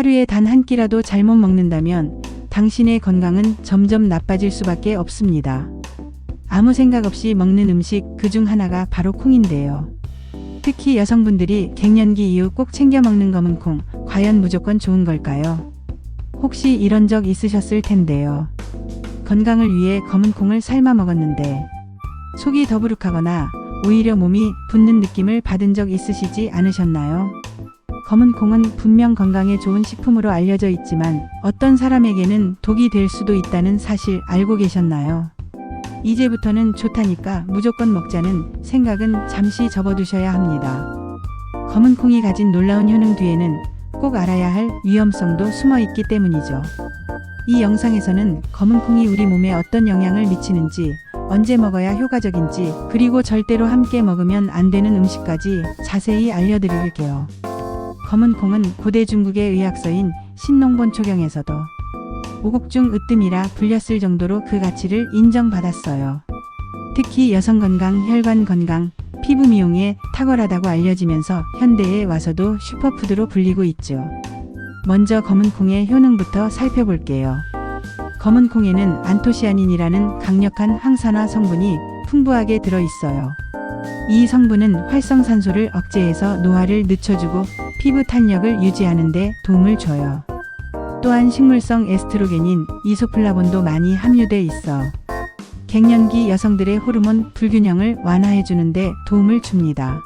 하루에 단 한 끼라도 잘못 먹는다면 당신의 건강은 점점 나빠질 수밖에 없습니다. 아무 생각 없이 먹는 음식 그 중 하나가 바로 콩인데요. 특히 여성분들이 갱년기 이후 꼭 챙겨 먹는 검은 콩, 과연 무조건 좋은 걸까요? 혹시 이런 적 있으셨을 텐데요. 건강을 위해 검은 콩을 삶아 먹었는데 속이 더부룩하거나 오히려 몸이 붓는 느낌을 받은 적 있으시지 않으셨나요? 검은 콩은 분명 건강에 좋은 식품으로 알려져 있지만 어떤 사람에게는 독이 될 수도 있다는 사실 알고 계셨나요? 이제부터는 좋다니까 무조건 먹자는 생각은 잠시 접어두셔야 합니다. 검은 콩이 가진 놀라운 효능 뒤에는 꼭 알아야 할 위험성도 숨어 있기 때문이죠. 이 영상에서는 검은 콩이 우리 몸에 어떤 영향을 미치는지, 언제 먹어야 효과적인지, 그리고 절대로 함께 먹으면 안 되는 음식까지 자세히 알려드릴게요. 검은 콩은 고대 중국의 의학서인 신농본 초경에서도 오곡중 으뜸이라 불렸을 정도로 그 가치를 인정받았어요. 특히 여성 건강, 혈관 건강, 피부 미용에 탁월하다고 알려지면서 현대에 와서도 슈퍼푸드로 불리고 있죠. 먼저 검은 콩의 효능부터 살펴볼게요. 검은 콩에는 안토시아닌이라는 강력한 항산화 성분이 풍부하게 들어있어요. 이 성분은 활성산소를 억제해서 노화를 늦춰주고 피부 탄력을 유지하는 데 도움을 줘요. 또한 식물성 에스트로겐인 이소플라본도 많이 함유돼 있어 갱년기 여성들의 호르몬 불균형을 완화해 주는데 도움을 줍니다.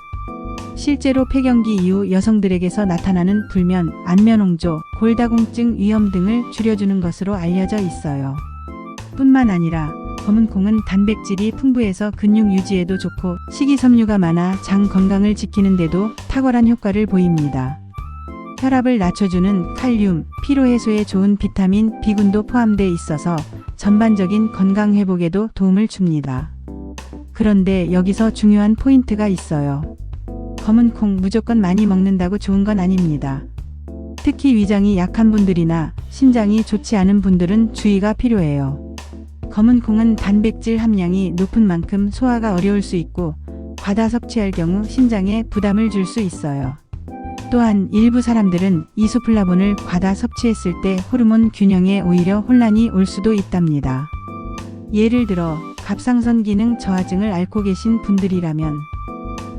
실제로 폐경기 이후 여성들에게서 나타나는 불면, 안면홍조, 골다공증 위험 등을 줄여주는 것으로 알려져 있어요. 뿐만 아니라 검은 콩은 단백질이 풍부해서 근육 유지에도 좋고 식이섬유가 많아 장 건강을 지키는데도 탁월한 효과를 보입니다. 혈압을 낮춰주는 칼륨, 피로 해소에 좋은 비타민 B군도 포함돼 있어서 전반적인 건강 회복에도 도움을 줍니다. 그런데 여기서 중요한 포인트가 있어요. 검은 콩 무조건 많이 먹는다고 좋은 건 아닙니다. 특히 위장이 약한 분들이나 신장이 좋지 않은 분들은 주의가 필요해요. 검은 콩은 단백질 함량이 높은 만큼 소화가 어려울 수 있고 과다 섭취할 경우 신장에 부담을 줄 수 있어요. 또한 일부 사람들은 이소플라본을 과다 섭취했을 때 호르몬 균형에 오히려 혼란이 올 수도 있답니다. 예를 들어 갑상선 기능 저하증을 앓고 계신 분들이라면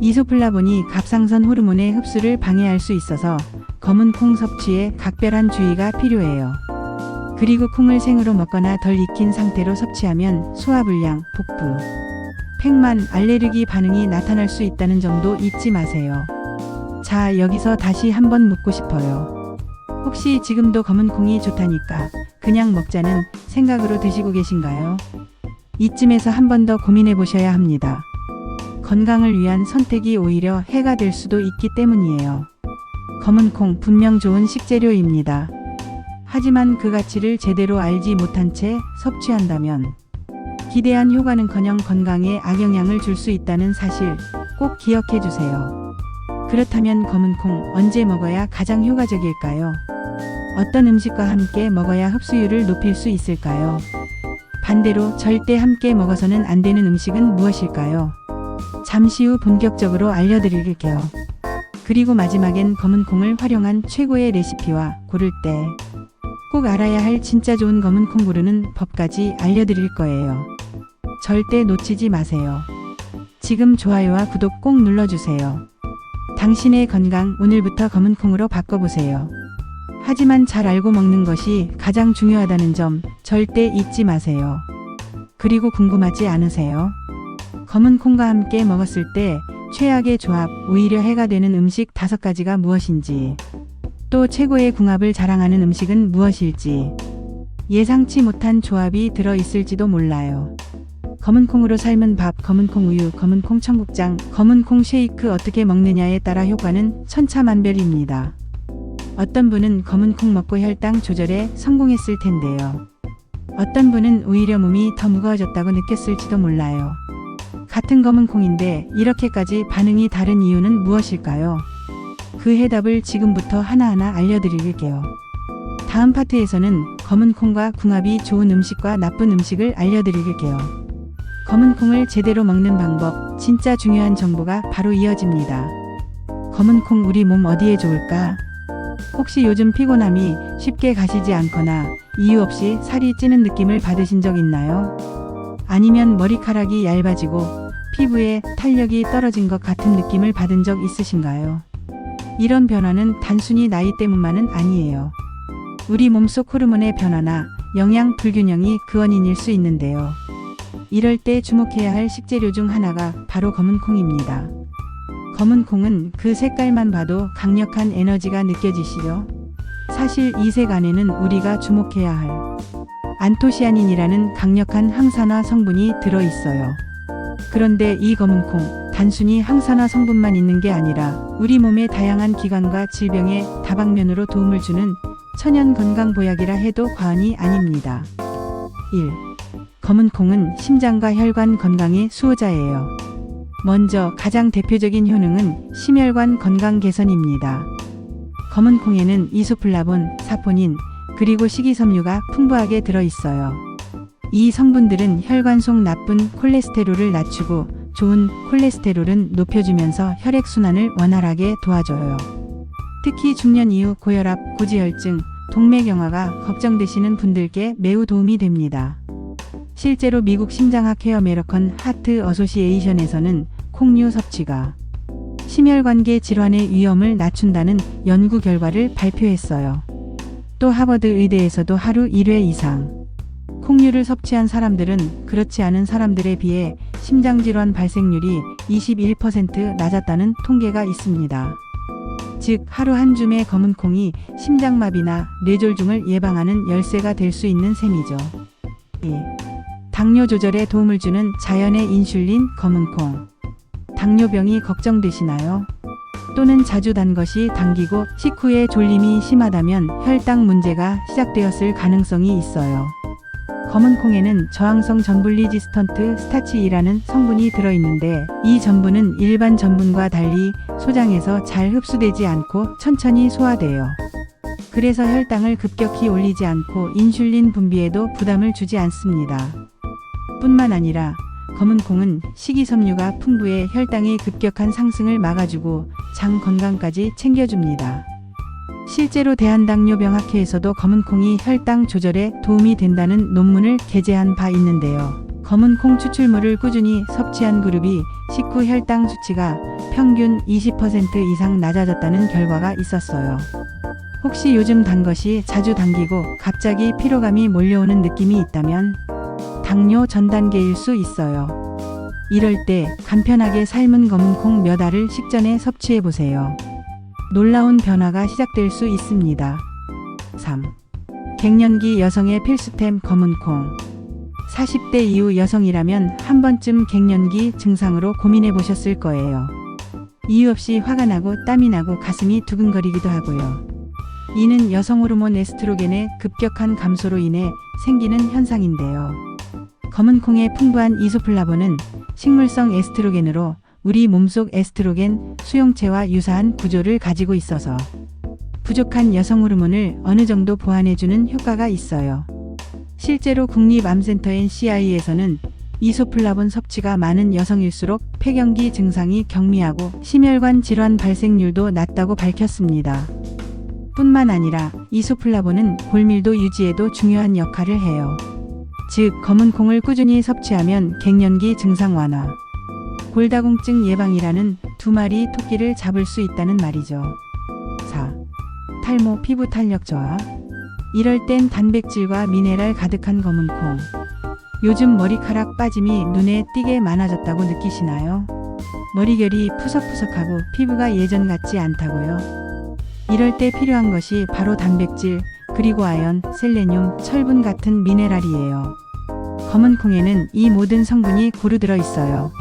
이소플라본이 갑상선 호르몬의 흡수를 방해할 수 있어서 검은 콩 섭취에 각별한 주의가 필요해요. 그리고 콩을 생으로 먹거나 덜 익힌 상태로 섭취하면 소화불량, 복부, 팽만, 알레르기 반응이 나타날 수 있다는 점도 잊지 마세요. 자, 여기서 다시 한번 묻고 싶어요. 혹시 지금도 검은 콩이 좋다니까 그냥 먹자는 생각으로 드시고 계신가요? 이쯤에서 한 번 더 고민해 보셔야 합니다. 건강을 위한 선택이 오히려 해가 될 수도 있기 때문이에요. 검은 콩 분명 좋은 식재료입니다. 하지만 그 가치를 제대로 알지 못한 채 섭취한다면 기대한 효과는커녕 건강에 악영향을 줄 수 있다는 사실 꼭 기억해 주세요. 그렇다면 검은 콩 언제 먹어야 가장 효과적일까요? 어떤 음식과 함께 먹어야 흡수율을 높일 수 있을까요? 반대로 절대 함께 먹어서는 안 되는 음식은 무엇일까요? 잠시 후 본격적으로 알려드릴게요. 그리고 마지막엔 검은 콩을 활용한 최고의 레시피와 고를 때 꼭 알아야 할 진짜 좋은 검은 콩 고르는 법까지 알려드릴 거예요. 절대 놓치지 마세요. 지금 좋아요와 구독 꼭 눌러주세요. 당신의 건강 오늘부터 검은 콩으로 바꿔보세요. 하지만 잘 알고 먹는 것이 가장 중요하다는 점 절대 잊지 마세요. 그리고 궁금하지 않으세요? 검은 콩과 함께 먹었을 때 최악의 조합, 오히려 해가 되는 음식 다섯 가지가 무엇인지, 또 최고의 궁합을 자랑하는 음식은 무엇일지, 예상치 못한 조합이 들어 있을지도 몰라요. 검은 콩으로 삶은 밥, 검은 콩 우유, 검은 콩 청국장, 검은 콩 쉐이크 어떻게 먹느냐에 따라 효과는 천차만별입니다. 어떤 분은 검은 콩 먹고 혈당 조절에 성공했을 텐데요. 어떤 분은 오히려 몸이 더 무거워졌다고 느꼈을지도 몰라요. 같은 검은 콩인데 이렇게까지 반응이 다른 이유는 무엇일까요? 그 해답을 지금부터 하나하나 알려드릴게요. 다음 파트에서는 검은 콩과 궁합이 좋은 음식과 나쁜 음식을 알려드릴게요. 검은 콩을 제대로 먹는 방법, 진짜 중요한 정보가 바로 이어집니다. 검은 콩 우리 몸 어디에 좋을까? 혹시 요즘 피곤함이 쉽게 가시지 않거나 이유 없이 살이 찌는 느낌을 받으신 적 있나요? 아니면 머리카락이 얇아지고 피부에 탄력이 떨어진 것 같은 느낌을 받은 적 있으신가요? 이런 변화는 단순히 나이 때문만은 아니에요. 우리 몸속 호르몬의 변화나 영양 불균형이 그 원인일 수 있는데요. 이럴 때 주목해야 할 식재료 중 하나가 바로 검은 콩입니다. 검은 콩은 그 색깔만 봐도 강력한 에너지가 느껴지시죠? 사실 이 색 안에는 우리가 주목해야 할 안토시아닌이라는 강력한 항산화 성분이 들어 있어요. 그런데 이 검은 콩, 단순히 항산화 성분만 있는 게 아니라 우리 몸의 다양한 기관과 질병에 다방면으로 도움을 주는 천연 건강 보약이라 해도 과언이 아닙니다. 1. 검은 콩은 심장과 혈관 건강의 수호자예요. 먼저 가장 대표적인 효능은 심혈관 건강 개선입니다. 검은 콩에는 이소플라본, 사포닌, 그리고 식이섬유가 풍부하게 들어 있어요. 이 성분들은 혈관 속 나쁜 콜레스테롤을 낮추고 좋은 콜레스테롤은 높여주면서 혈액순환을 원활하게 도와줘요. 특히 중년 이후 고혈압, 고지혈증, 동맥경화가 걱정되시는 분들께 매우 도움이 됩니다. 실제로 미국 심장학 회 어 메러컨 하트 어소시에이션에서는 콩류 섭취가 심혈관계 질환의 위험을 낮춘다는 연구 결과를 발표했어요. 또 하버드 의대에서도 하루 1회 이상 콩류를 섭취한 사람들은 그렇지 않은 사람들에 비해 심장질환 발생률이 21% 낮았다는 통계가 있습니다. 즉 하루 한 줌의 검은 콩이 심장마비나 뇌졸중을 예방하는 열쇠가 될 수 있는 셈이죠. 2. 당뇨 조절에 도움을 주는 자연의 인슐린 검은 콩. 당뇨병이 걱정되시나요? 또는 자주 단 것이 당기고 식후에 졸림이 심하다면 혈당 문제가 시작되었을 가능성이 있어요. 검은 콩에는 저항성 전분 리지스턴트 스타치이라는 성분이 들어있는데 이 전분은 일반 전분과 달리 소장에서 잘 흡수되지 않고 천천히 소화돼요. 그래서 혈당을 급격히 올리지 않고 인슐린 분비에도 부담을 주지 않습니다. 뿐만 아니라 검은 콩은 식이섬유가 풍부해 혈당의 급격한 상승을 막아주고 장 건강까지 챙겨줍니다. 실제로 대한당뇨병학회에서도 검은 콩이 혈당 조절에 도움이 된다는 논문을 게재한 바 있는데요. 검은 콩 추출물을 꾸준히 섭취한 그룹이 식후 혈당 수치가 평균 20% 이상 낮아졌다는 결과가 있었어요. 혹시 요즘 단 것이 자주 당기고 갑자기 피로감이 몰려오는 느낌이 있다면 당뇨 전 단계일 수 있어요. 이럴 때 간편하게 삶은 검은 콩 몇 알을 식전에 섭취해 보세요. 놀라운 변화가 시작될 수 있습니다. 3. 갱년기 여성의 필수템 검은 콩. 40대 이후 여성이라면 한 번쯤 갱년기 증상으로 고민해 보셨을 거예요. 이유 없이 화가 나고 땀이 나고 가슴이 두근거리기도 하고요. 이는 여성 호르몬 에스트로겐의 급격한 감소로 인해 생기는 현상인데요. 검은 콩의 풍부한 이소플라본은 식물성 에스트로겐으로 우리 몸속 에스트로겐 수용체와 유사한 구조를 가지고 있어서 부족한 여성 호르몬을 어느 정도 보완해주는 효과가 있어요. 실제로 국립암센터 NCI에서는 이소플라본 섭취가 많은 여성일수록 폐경기 증상이 경미하고 심혈관 질환 발생률도 낮다고 밝혔습니다. 뿐만 아니라 이소플라본은 골밀도 유지에도 중요한 역할을 해요. 즉, 검은 콩을 꾸준히 섭취하면 갱년기 증상 완화, 골다공증 예방이라는 두 마리 토끼를 잡을 수 있다는 말이죠. 4. 탈모 피부 탄력 저하. 이럴 땐 단백질과 미네랄 가득한 검은 콩. 요즘 머리카락 빠짐이 눈에 띄게 많아졌다고 느끼시나요? 머리결이 푸석푸석하고 피부가 예전 같지 않다고요? 이럴 때 필요한 것이 바로 단백질, 그리고 아연, 셀레늄, 철분 같은 미네랄이에요. 검은 콩에는 이 모든 성분이 고루 들어 있어요.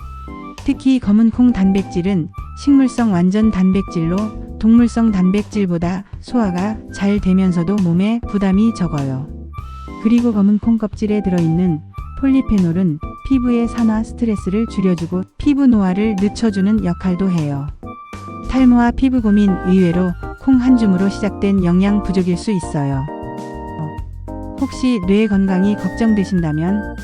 특히 검은 콩 단백질은 식물성 완전 단백질로 동물성 단백질보다 소화가 잘 되면서도 몸에 부담이 적어요. 그리고 검은 콩 껍질에 들어있는 폴리페놀은 피부의 산화 스트레스를 줄여주고 피부 노화를 늦춰주는 역할도 해요. 탈모와 피부 고민 의외로 콩 한 줌으로 시작된 영양 부족일 수 있어요. 어, 혹시 뇌 건강이 걱정되신다면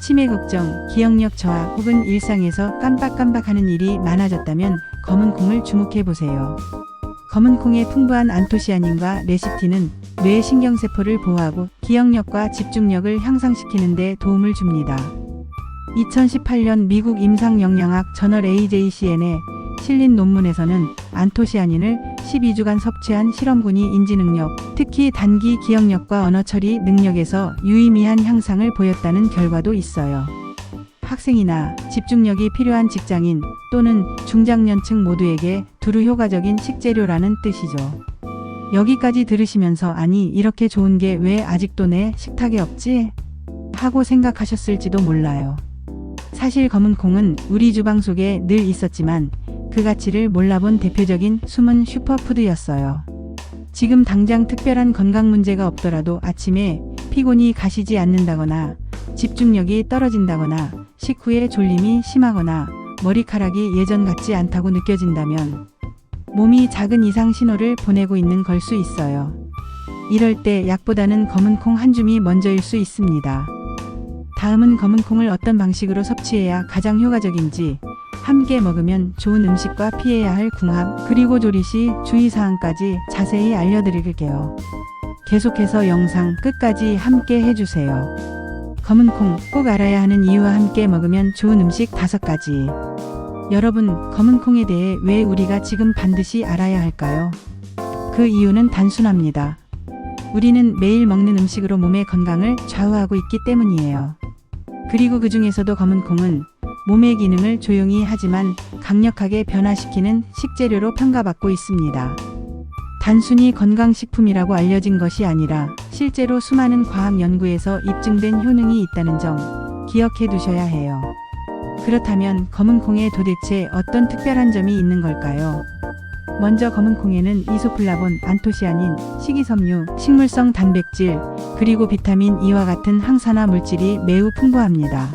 치매 걱정, 기억력 저하 혹은 일상에서 깜빡깜빡하는 일이 많아졌다면 검은 콩을 주목해 보세요. 검은 콩의 풍부한 안토시아닌과 레시틴은 뇌 신경세포를 보호하고 기억력과 집중력을 향상시키는 데 도움을 줍니다. 2018년 미국 임상영양학 저널 AJCN에 실린 논문에서는 안토시아닌을 12주간 섭취한 실험군이 인지 능력, 특히 단기 기억력과 언어 처리 능력에서 유의미한 향상을 보였다는 결과도 있어요. 학생이나 집중력이 필요한 직장인 또는 중장년층 모두에게 두루 효과적인 식재료라는 뜻이죠. 여기까지 들으시면서 아니 이렇게 좋은 게 왜 아직도 내 식탁에 없지? 하고 생각하셨을지도 몰라요. 사실 검은 콩은 우리 주방 속에 늘 있었지만 그 가치를 몰라본 대표적인 숨은 슈퍼푸드였어요. 지금 당장 특별한 건강 문제가 없더라도 아침에 피곤이 가시지 않는다거나 집중력이 떨어진다거나 식후에 졸림이 심하거나 머리카락이 예전 같지 않다고 느껴진다면 몸이 작은 이상 신호를 보내고 있는 걸 수 있어요. 이럴 때 약보다는 검은 콩 한 줌이 먼저일 수 있습니다. 다음은 검은 콩을 어떤 방식으로 섭취해야 가장 효과적인지 함께 먹으면 좋은 음식과 피해야 할 궁합 그리고 조리 시 주의사항까지 자세히 알려드릴게요. 계속해서 영상 끝까지 함께 해주세요. 검은 콩 꼭 알아야 하는 이유와 함께 먹으면 좋은 음식 다섯 가지. 여러분, 검은 콩에 대해 왜 우리가 지금 반드시 알아야 할까요? 그 이유는 단순합니다. 우리는 매일 먹는 음식으로 몸의 건강을 좌우하고 있기 때문이에요. 그리고 그 중에서도 검은 콩은 몸의 기능을 조용히 하지만 강력하게 변화시키는 식재료로 평가받고 있습니다. 단순히 건강식품이라고 알려진 것이 아니라 실제로 수많은 과학 연구에서 입증된 효능이 있다는 점 기억해 두셔야 해요. 그렇다면 검은 콩에 도대체 어떤 특별한 점이 있는 걸까요? 먼저 검은 콩에는 이소플라본, 안토시아닌, 식이섬유, 식물성 단백질, 그리고 비타민 E와 같은 항산화 물질이 매우 풍부합니다.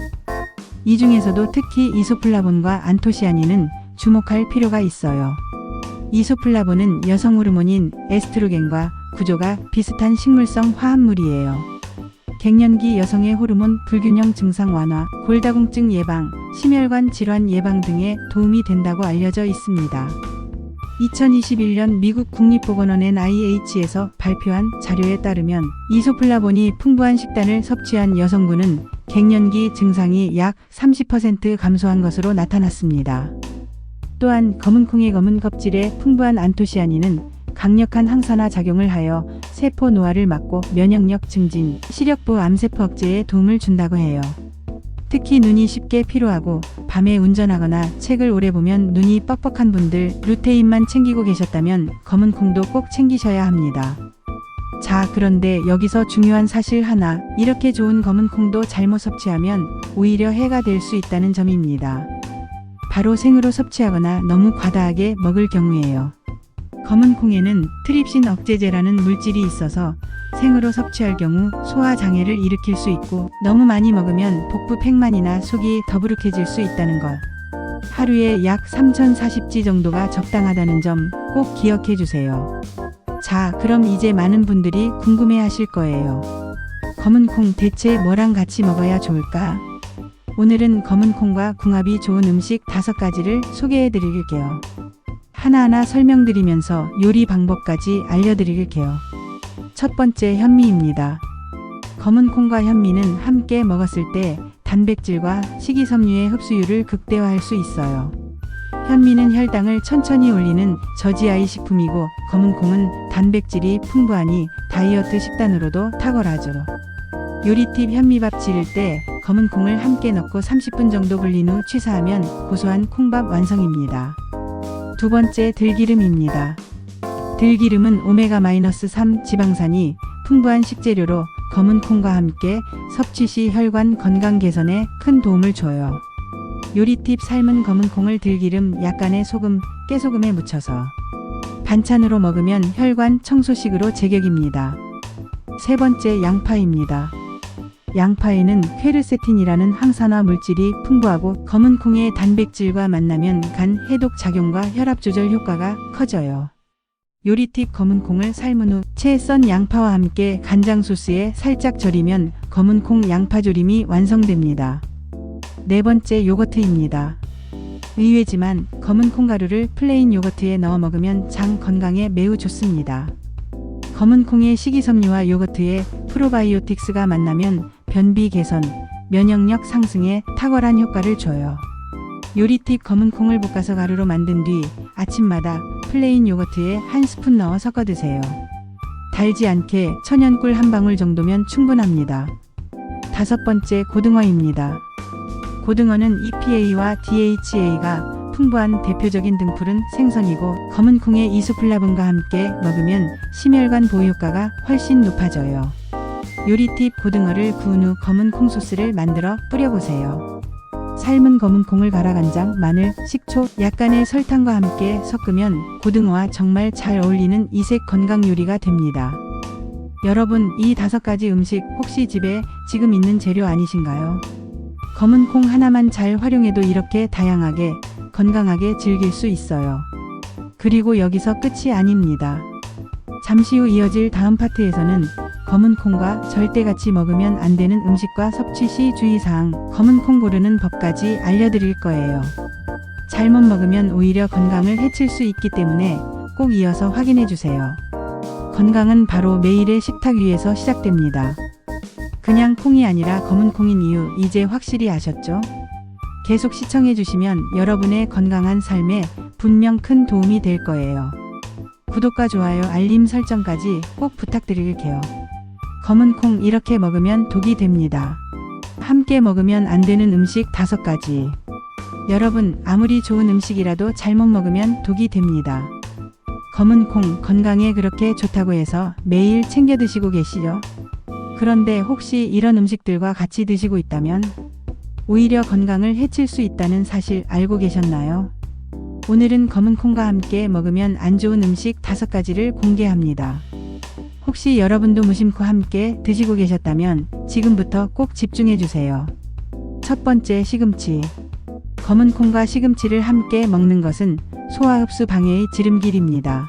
이 중에서도 특히 이소플라본과 안토시아닌은 주목할 필요가 있어요. 이소플라본은 여성 호르몬인 에스트로겐과 구조가 비슷한 식물성 화합물이에요. 갱년기 여성의 호르몬 불균형 증상 완화, 골다공증 예방, 심혈관 질환 예방 등에 도움이 된다고 알려져 있습니다. 2021년 미국 국립보건원 NIH에서 발표한 자료에 따르면 이소플라본이 풍부한 식단을 섭취한 여성분은 갱년기 증상이 약 30% 감소한 것으로 나타났습니다. 또한 검은 콩의 검은 껍질에 풍부한 안토시아닌은 강력한 항산화 작용을 하여 세포 노화를 막고 면역력 증진, 시력부 암세포 억제에 도움을 준다고 해요. 특히 눈이 쉽게 피로하고 밤에 운전하거나 책을 오래 보면 눈이 뻑뻑한 분들 루테인만 챙기고 계셨다면 검은 콩도 꼭 챙기셔야 합니다. 자, 그런데 여기서 중요한 사실 하나, 이렇게 좋은 검은 콩도 잘못 섭취하면 오히려 해가 될 수 있다는 점입니다. 바로 생으로 섭취하거나 너무 과다하게 먹을 경우에요. 검은 콩에는 트립신 억제제라는 물질이 있어서 생으로 섭취할 경우 소화 장애를 일으킬 수 있고 너무 많이 먹으면 복부 팽만이나 속이 더부룩해질 수 있다는 것. 하루에 약 3040지 정도가 적당하다는 점 꼭 기억해 주세요. 자, 그럼 이제 많은 분들이 궁금해 하실 거예요. 검은 콩 대체 뭐랑 같이 먹어야 좋을까? 오늘은 검은 콩과 궁합이 좋은 음식 다섯 가지를 소개해 드릴게요. 하나하나 설명드리면서 요리 방법까지 알려드릴게요. 첫 번째 현미입니다. 검은 콩과 현미는 함께 먹었을 때 단백질과 식이섬유의 흡수율을 극대화할 수 있어요. 현미는 혈당을 천천히 올리는 저지아이 식품이고 검은 콩은 단백질이 풍부하니 다이어트 식단으로도 탁월하죠. 요리팁 현미밥 지을 때 검은 콩을 함께 넣고 30분 정도 불린 후 취사하면 고소한 콩밥 완성입니다. 두 번째 들기름입니다. 들기름은 오메가-3 지방산이 풍부한 식재료로 검은 콩과 함께 섭취 시 혈관 건강 개선에 큰 도움을 줘요. 요리팁 삶은 검은 콩을 들기름 약간의 소금, 깨소금에 묻혀서 반찬으로 먹으면 혈관 청소식으로 제격입니다. 세 번째 양파입니다. 양파에는 퀘르세틴이라는 항산화 물질이 풍부하고 검은 콩의 단백질과 만나면 간 해독 작용과 혈압 조절 효과가 커져요. 요리팁 검은 콩을 삶은 후 채 썬 양파와 함께 간장 소스에 살짝 절이면 검은 콩 양파 조림이 완성됩니다. 네 번째 요거트입니다. 의외지만 검은 콩가루를 플레인 요거트에 넣어 먹으면 장 건강에 매우 좋습니다. 검은 콩의 식이섬유와 요거트에 프로바이오틱스가 만나면 변비 개선, 면역력 상승에 탁월한 효과를 줘요. 요리 팁 검은 콩을 볶아서 가루로 만든 뒤 아침마다 플레인 요거트에 한 스푼 넣어 섞어 드세요. 달지 않게 천연꿀 한 방울 정도면 충분합니다. 다섯 번째 고등어입니다. 고등어는 EPA와 DHA가 풍부한 대표적인 등푸른 생선이고 검은 콩의 이소플라본과 함께 먹으면 심혈관 보호 효과가 훨씬 높아져요. 요리 팁 고등어를 구운 후 검은 콩 소스를 만들어 뿌려보세요. 삶은 검은 콩을 갈아 간장, 마늘, 식초, 약간의 설탕과 함께 섞으면 고등어와 정말 잘 어울리는 이색 건강 요리가 됩니다. 여러분, 이 다섯 가지 음식 혹시 집에 지금 있는 재료 아니신가요? 검은 콩 하나만 잘 활용해도 이렇게 다양하게 건강하게 즐길 수 있어요. 그리고 여기서 끝이 아닙니다. 잠시 후 이어질 다음 파트에서는 검은 콩과 절대 같이 먹으면 안 되는 음식과 섭취 시 주의사항, 검은 콩 고르는 법까지 알려드릴 거예요. 잘못 먹으면 오히려 건강을 해칠 수 있기 때문에 꼭 이어서 확인해 주세요. 건강은 바로 매일의 식탁 위에서 시작됩니다. 그냥 콩이 아니라 검은 콩인 이유 이제 확실히 아셨죠? 계속 시청해 주시면 여러분의 건강한 삶에 분명 큰 도움이 될 거예요. 구독과 좋아요, 알림 설정까지 꼭 부탁드릴게요. 검은 콩 이렇게 먹으면 독이 됩니다. 함께 먹으면 안 되는 음식 다섯 가지. 여러분, 아무리 좋은 음식이라도 잘못 먹으면 독이 됩니다. 검은 콩 건강에 그렇게 좋다고 해서 매일 챙겨 드시고 계시죠? 그런데 혹시 이런 음식들과 같이 드시고 있다면 오히려 건강을 해칠 수 있다는 사실 알고 계셨나요? 오늘은 검은 콩과 함께 먹으면 안 좋은 음식 다섯 가지를 공개합니다. 혹시 여러분도 무심코 함께 드시고 계셨다면 지금부터 꼭 집중해 주세요. 첫 번째 시금치. 검은 콩과 시금치를 함께 먹는 것은 소화 흡수 방해의 지름길입니다.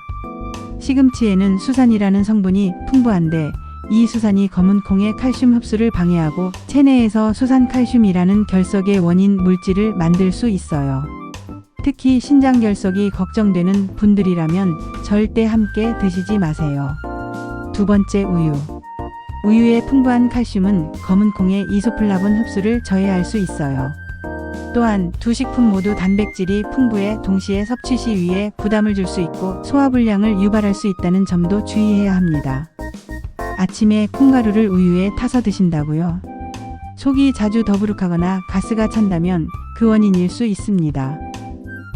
시금치에는 수산이라는 성분이 풍부한데 이 수산이 검은 콩의 칼슘 흡수를 방해하고 체내에서 수산 칼슘이라는 결석의 원인 물질을 만들 수 있어요. 특히 신장 결석이 걱정되는 분들이라면 절대 함께 드시지 마세요. 두 번째 우유. 우유의 풍부한 칼슘은 검은 콩의 이소플라본 흡수를 저해할 수 있어요. 또한 두 식품 모두 단백질이 풍부해 동시에 섭취 시 위에 부담을 줄 수 있고 소화불량을 유발할 수 있다는 점도 주의해야 합니다. 아침에 콩가루를 우유에 타서 드신다고요? 속이 자주 더부룩하거나 가스가 찬다면 그 원인일 수 있습니다.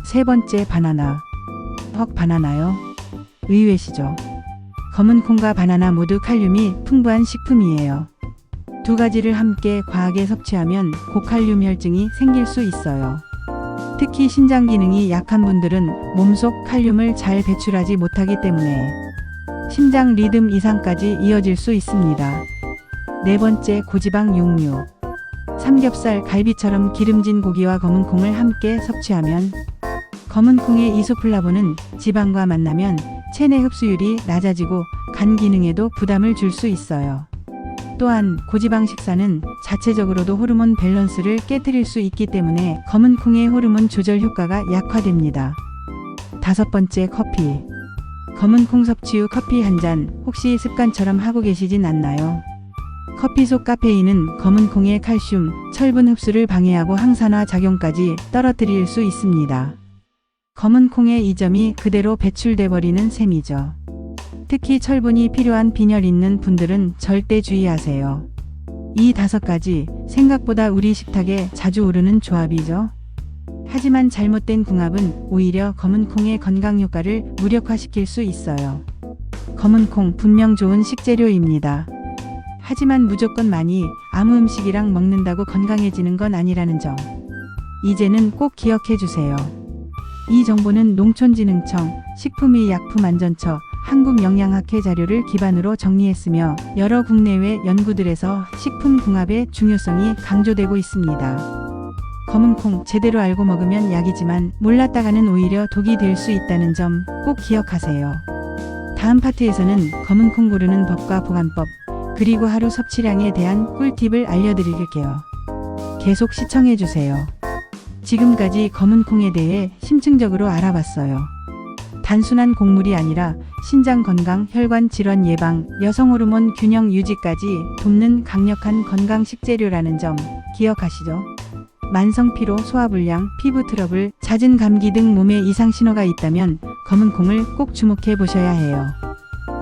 세 번째 바나나. 헉 바나나요? 의외시죠? 검은 콩과 바나나 모두 칼륨이 풍부한 식품이에요. 두 가지를 함께 과하게 섭취하면 고칼륨 혈증이 생길 수 있어요. 특히 신장 기능이 약한 분들은 몸속 칼륨을 잘 배출하지 못하기 때문에 심장 리듬 이상까지 이어질 수 있습니다. 네 번째 고지방 육류. 삼겹살, 갈비처럼 기름진 고기와 검은 콩을 함께 섭취하면 검은 콩의 이소플라본은 지방과 만나면 체내 흡수율이 낮아지고 간 기능에도 부담을 줄 수 있어요. 또한 고지방 식사는 자체적으로도 호르몬 밸런스를 깨뜨릴 수 있기 때문에 검은 콩의 호르몬 조절 효과가 약화됩니다. 다섯 번째 커피. 검은 콩 섭취 후 커피 한 잔 혹시 습관처럼 하고 계시진 않나요? 커피 속 카페인은 검은 콩의 칼슘, 철분 흡수를 방해하고 항산화 작용까지 떨어뜨릴 수 있습니다. 검은 콩의 이 점이 그대로 배출돼 버리는 셈이죠. 특히 철분이 필요한 빈혈 있는 분들은 절대 주의하세요. 이 다섯 가지 생각보다 우리 식탁에 자주 오르는 조합이죠. 하지만 잘못된 궁합은 오히려 검은 콩의 건강 효과를 무력화시킬 수 있어요. 검은 콩 분명 좋은 식재료입니다. 하지만 무조건 많이 아무 음식이랑 먹는다고 건강해지는 건 아니라는 점. 이제는 꼭 기억해 주세요. 이 정보는 농촌진흥청, 식품의 약품안전처, 한국영양학회 자료를 기반으로 정리했으며 여러 국내외 연구들에서 식품 궁합의 중요성이 강조되고 있습니다. 검은 콩 제대로 알고 먹으면 약이지만 몰랐다가는 오히려 독이 될 수 있다는 점 꼭 기억하세요. 다음 파트에서는 검은 콩 고르는 법과 보관법, 그리고 하루 섭취량에 대한 꿀팁을 알려드릴게요. 계속 시청해주세요. 지금까지 검은 콩에 대해 심층적으로 알아봤어요. 단순한 곡물이 아니라 신장 건강, 혈관 질환 예방, 여성 호르몬 균형 유지까지 돕는 강력한 건강 식재료라는 점 기억하시죠? 만성 피로, 소화 불량, 피부 트러블, 잦은 감기 등 몸에 이상 신호가 있다면 검은 콩을 꼭 주목해 보셔야 해요.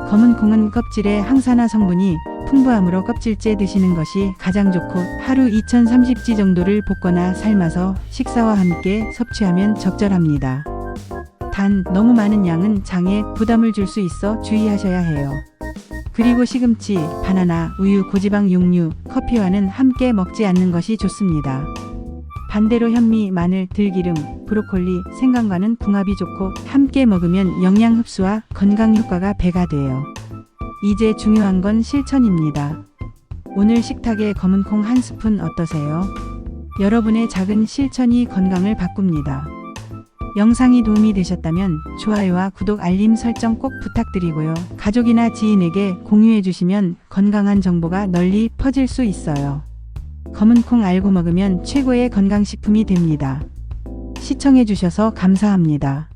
검은 콩은 껍질에 항산화 성분이 풍부하므로 껍질째 드시는 것이 가장 좋고 하루 2030지 정도를 볶거나 삶아서 식사와 함께 섭취하면 적절합니다. 단 너무 많은 양은 장에 부담을 줄 수 있어 주의하셔야 해요. 그리고 시금치, 바나나, 우유, 고지방 육류, 커피와는 함께 먹지 않는 것이 좋습니다. 반대로 현미, 마늘, 들기름, 브로콜리, 생강과는 궁합이 좋고 함께 먹으면 영양 흡수와 건강 효과가 배가 돼요. 이제 중요한 건 실천입니다. 오늘 식탁에 검은 콩 한 스푼 어떠세요? 여러분의 작은 실천이 건강을 바꿉니다. 영상이 도움이 되셨다면 좋아요와 구독 알림 설정 꼭 부탁드리고요. 가족이나 지인에게 공유해 주시면 건강한 정보가 널리 퍼질 수 있어요. 검은 콩 알고 먹으면 최고의 건강식품이 됩니다. 시청해 주셔서 감사합니다.